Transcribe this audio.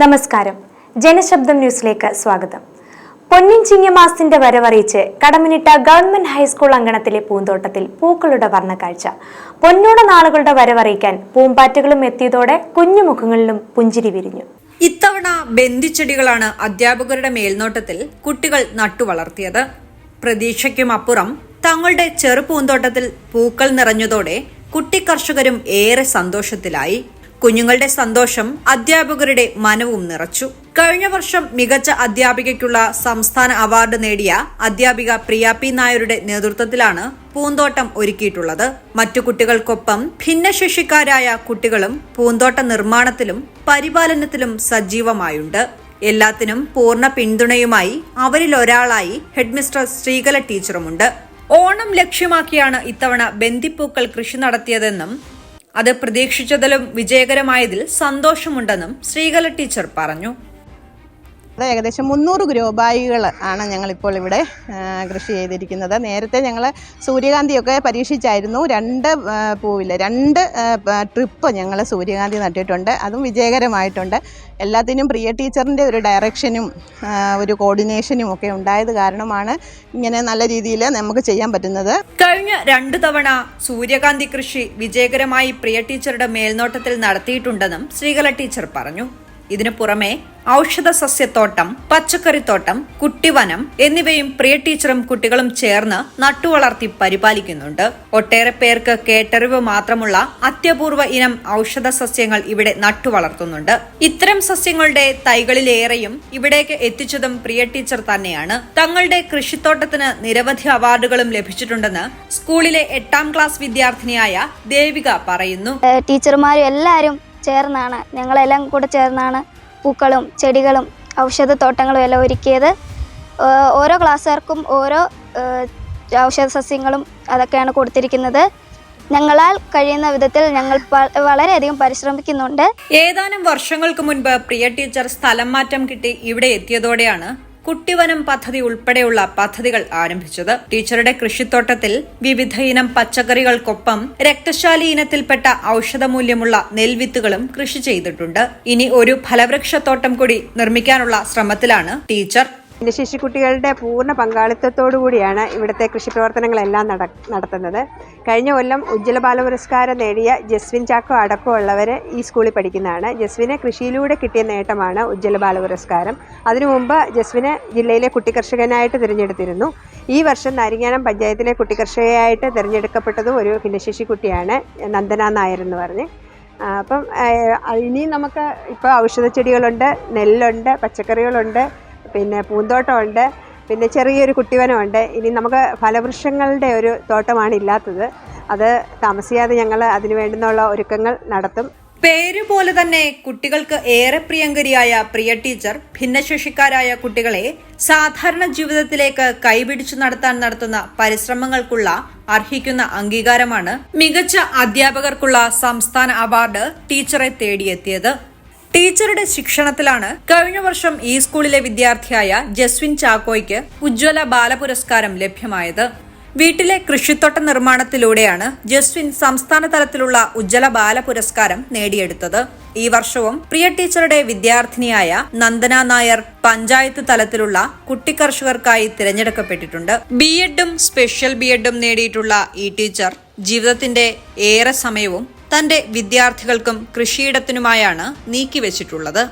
നമസ്കാരം. ജനശബ്ദം ന്യൂസിലേക്ക് സ്വാഗതം. പൊന്നിൻ ചിങ്ങമാസത്തിന്റെ വരവറിയിച്ച് കടമിനിട്ട ഗവൺമെന്റ് ഹൈസ്കൂൾ അങ്കണത്തിലെ പൂന്തോട്ടത്തിൽ പൂക്കളുടെ വർണക്കാഴ്ച. പൊന്നോണ നാളുകളുടെ വരവറിയിക്കാൻ പൂമ്പാറ്റകളും എത്തിയതോടെ കുഞ്ഞുമുഖങ്ങളിലും പുഞ്ചിരി വിരിഞ്ഞു. ഇത്തവണ ബന്ധിച്ചെടികളാണ് അധ്യാപകരുടെ മേൽനോട്ടത്തിൽ കുട്ടികൾ നട്ടുവളർത്തിയത്. പ്രതീക്ഷയ്ക്കും അപ്പുറം തങ്ങളുടെ ചെറുപൂന്തോട്ടത്തിൽ പൂക്കൾ നിറഞ്ഞതോടെ കുട്ടി കർഷകരും ഏറെ സന്തോഷത്തിലായി. കുഞ്ഞുങ്ങളുടെ സന്തോഷം അധ്യാപകരുടെ മനവും നിറച്ചു. കഴിഞ്ഞ വർഷം മികച്ച അധ്യാപികയ്ക്കുള്ള സംസ്ഥാന അവാർഡ് നേടിയ അധ്യാപിക പ്രിയ പി നായരുടെ നേതൃത്വത്തിലാണ് പൂന്തോട്ടം ഒരുക്കിയിട്ടുള്ളത്. മറ്റു കുട്ടികൾക്കൊപ്പം ഭിന്നശേഷിക്കാരായ കുട്ടികളും പൂന്തോട്ട നിർമ്മാണത്തിലും പരിപാലനത്തിലും സജീവമായുണ്ട്. എല്ലാത്തിനും പൂർണ പിന്തുണയുമായി അവരിൽ ഒരാളായി ഹെഡ്മിസ്റ്റർ ശ്രീകല ടീച്ചറുമുണ്ട്. ഓണം ലക്ഷ്യമാക്കിയാണ് ഇത്തവണ ബന്ദിപ്പൂക്കൾ കൃഷി നടത്തിയതെന്നും അത് പ്രതീക്ഷിച്ചതിലും വിജയകരമായതിൽ സന്തോഷമുണ്ടെന്നും ശ്രീകല ടീച്ചർ പറഞ്ഞു അത് ഏകദേശം മുന്നൂറ് ഗ്രോബായികൾ ആണ് ഞങ്ങളിപ്പോൾ ഇവിടെ കൃഷി ചെയ്തിരിക്കുന്നത്. നേരത്തെ ഞങ്ങൾ സൂര്യകാന്തിയൊക്കെ പരീക്ഷിച്ചായിരുന്നു. രണ്ട് പൂവില്ല രണ്ട് ട്രിപ്പ് ഞങ്ങൾ സൂര്യകാന്തി നട്ടിട്ടുണ്ട്. അതും വിജയകരമായിട്ടുണ്ട്. എല്ലാത്തിനും പ്രിയ ടീച്ചറിന്റെ ഒരു ഡയറക്ഷനും ഒരു കോർഡിനേഷനും ഒക്കെ ഉണ്ടായത് കാരണമാണ് ഇങ്ങനെ നല്ല രീതിയിൽ നമുക്ക് ചെയ്യാൻ പറ്റുന്നത്. കഴിഞ്ഞ രണ്ട് തവണ സൂര്യകാന്തി കൃഷി വിജയകരമായി പ്രിയ ടീച്ചറുടെ മേൽനോട്ടത്തിൽ നടത്തിയിട്ടുണ്ടെന്നും ശ്രീകല ടീച്ചർ പറഞ്ഞു. ഇതിനു പുറമെ ഔഷധ സസ്യത്തോട്ടം പച്ചക്കറിത്തോട്ടം കുട്ടിവനം എന്നിവയും പ്രിയ ടീച്ചറും കുട്ടികളും ചേർന്ന് നട്ടുവളർത്തി പരിപാലിക്കുന്നുണ്ട്. ഒട്ടേറെ പേർക്ക് കേട്ടറിവ് മാത്രമുള്ള അത്യപൂർവ ഇനം ഔഷധ സസ്യങ്ങൾ ഇവിടെ നട്ടുവളർത്തുന്നുണ്ട്. ഇത്തരം സസ്യങ്ങളുടെ തൈകളിലേറെയും ഇവിടേക്ക് എത്തിച്ചതും പ്രിയ ടീച്ചർ തന്നെയാണ്. തങ്ങളുടെ കൃഷിത്തോട്ടത്തിന് നിരവധി അവാർഡുകളും ലഭിച്ചിട്ടുണ്ടെന്ന് സ്കൂളിലെ എട്ടാം ക്ലാസ് വിദ്യാർത്ഥിനിയായ ദേവിക പറയുന്നു. ടീച്ചർമാരും എല്ലാവരും ചേർന്നാണ്. ഞങ്ങളെല്ലാം കൂടെ ചേർന്നാണ് പൂക്കളും ചെടികളും ഔഷധത്തോട്ടങ്ങളും എല്ലാം ഒരുക്കിയത്. ഓരോ ക്ലാസ്സുകാർക്കും ഓരോ ഔഷധ സസ്യങ്ങളും അതൊക്കെയാണ് കൊടുത്തിരിക്കുന്നത്. ഞങ്ങളാൽ കഴിയുന്ന വിധത്തിൽ ഞങ്ങൾ വളരെയധികം പരിശ്രമിക്കുന്നുണ്ട്. ഏതാനും വർഷങ്ങൾക്ക് മുൻപ് പ്രിയ ടീച്ചർ സ്ഥലം മാറ്റം കിട്ടി ഇവിടെ എത്തിയതോടെയാണ് കുട്ടിവനം പദ്ധതി ഉൾപ്പെടെയുള്ള പദ്ധതികൾ ആരംഭിച്ചത്. ടീച്ചറുടെ കൃഷിത്തോട്ടത്തിൽ വിവിധ ഇനം പച്ചക്കറികൾക്കൊപ്പം രക്തശാലി ഇനത്തിൽപ്പെട്ട ഔഷധമൂല്യമുള്ള നെൽവിത്തുകളും കൃഷി ചെയ്തിട്ടുണ്ട്. ഇനി ഒരു ഫലവൃക്ഷത്തോട്ടം കൂടി നിർമ്മിക്കാനുള്ള ശ്രമത്തിലാണ് ടീച്ചർ. ഭിന്നശേഷി കുട്ടികളുടെ പൂർണ പങ്കാളിത്തത്തോടു കൂടിയാണ് ഇവിടുത്തെ കൃഷി പ്രവർത്തനങ്ങളെല്ലാം നട നടത്തുന്നത്. കഴിഞ്ഞ കൊല്ലം ഉജ്ജ്വല ബാല പുരസ്കാരം നേടിയ ജസ്വിൻ ചാക്കോ അടക്കമുള്ളവർ ഈ സ്കൂളിൽ പഠിക്കുന്നതാണ്. ജസ്വിന് കൃഷിയിലൂടെ കിട്ടിയ നേട്ടമാണ് ഉജ്ജ്വല ബാല പുരസ്കാരം അതിനു മുമ്പ് ജസ്വിന് ജില്ലയിലെ കുട്ടികർഷകനായിട്ട് തിരഞ്ഞെടുത്തിരുന്നു. ഈ വർഷം നാരിങ്ങാനം പഞ്ചായത്തിലെ കുട്ടികർഷകയായിട്ട് തിരഞ്ഞെടുക്കപ്പെട്ടതും ഒരു ഭിന്നശേഷി കുട്ടിയാണ് നന്ദന നായർ എന്ന് പറഞ്ഞ്. അപ്പം ഇനിയും ഇനി നമുക്ക് ഇപ്പോൾ ഔഷധച്ചെടികളുണ്ട് നെല്ലുണ്ട് പച്ചക്കറികളുണ്ട് പിന്നെ പൂന്തോട്ടമുണ്ട് പിന്നെ ചെറിയൊരു കുട്ടിവനമുണ്ട്. ഇനി നമുക്ക് ഫലവൃക്ഷങ്ങളുടെ ഒരു തോട്ടമാണ് ഇല്ലാത്തത്. അത് താമസിയാതെ ഞങ്ങൾ അതിനു വേണ്ടുന്നുള്ള ഒരുക്കങ്ങൾ നടത്തും. പേര് പോലെ തന്നെ കുട്ടികൾക്ക് ഏറെ പ്രിയങ്കരിയായ പ്രിയ ടീച്ചർ ഭിന്നശേഷിക്കാരായ കുട്ടികളെ സാധാരണ ജീവിതത്തിലേക്ക് കൈപിടിച്ചു നടത്താൻ നടത്തുന്ന പരിശ്രമങ്ങൾക്കുള്ള അർഹിക്കുന്ന അംഗീകാരമാണ് മികച്ച അധ്യാപകർക്കുള്ള സംസ്ഥാന അവാർഡ് ടീച്ചറെ തേടിയെത്തിയത്. ടീച്ചറുടെ ശിക്ഷണത്തിലാണ് കഴിഞ്ഞ വർഷം ഈ സ്കൂളിലെ വിദ്യാർത്ഥിയായ ജസ്വിൻ ചാക്കോയ്ക്ക് ഉജ്ജ്വല ബാലപുരസ്കാരം ലഭ്യമായത്. വീട്ടിലെ കൃഷിത്തോട്ട നിർമ്മാണത്തിലൂടെയാണ് ജസ്വിൻ സംസ്ഥാന തലത്തിലുള്ള ഉജ്ജ്വല ബാല പുരസ്കാരം നേടിയെടുത്തത്. ഈ വർഷവും പ്രിയ ടീച്ചറുടെ വിദ്യാർത്ഥിനിയായ നന്ദന നായർ പഞ്ചായത്ത് തലത്തിലുള്ള കുട്ടിക്കർഷകർക്കായി തിരഞ്ഞെടുക്കപ്പെട്ടിട്ടുണ്ട്. ബി എഡും സ്പെഷ്യൽ ബി എഡും നേടിയിട്ടുള്ള ഈ ടീച്ചർ ജീവിതത്തിന്റെ ഏറെ സമയവും തന്റെ വിദ്യാർത്ഥികൾക്കും കൃഷിയിടത്തിനുമായാണ് നീക്കിവെച്ചിട്ടുള്ളത്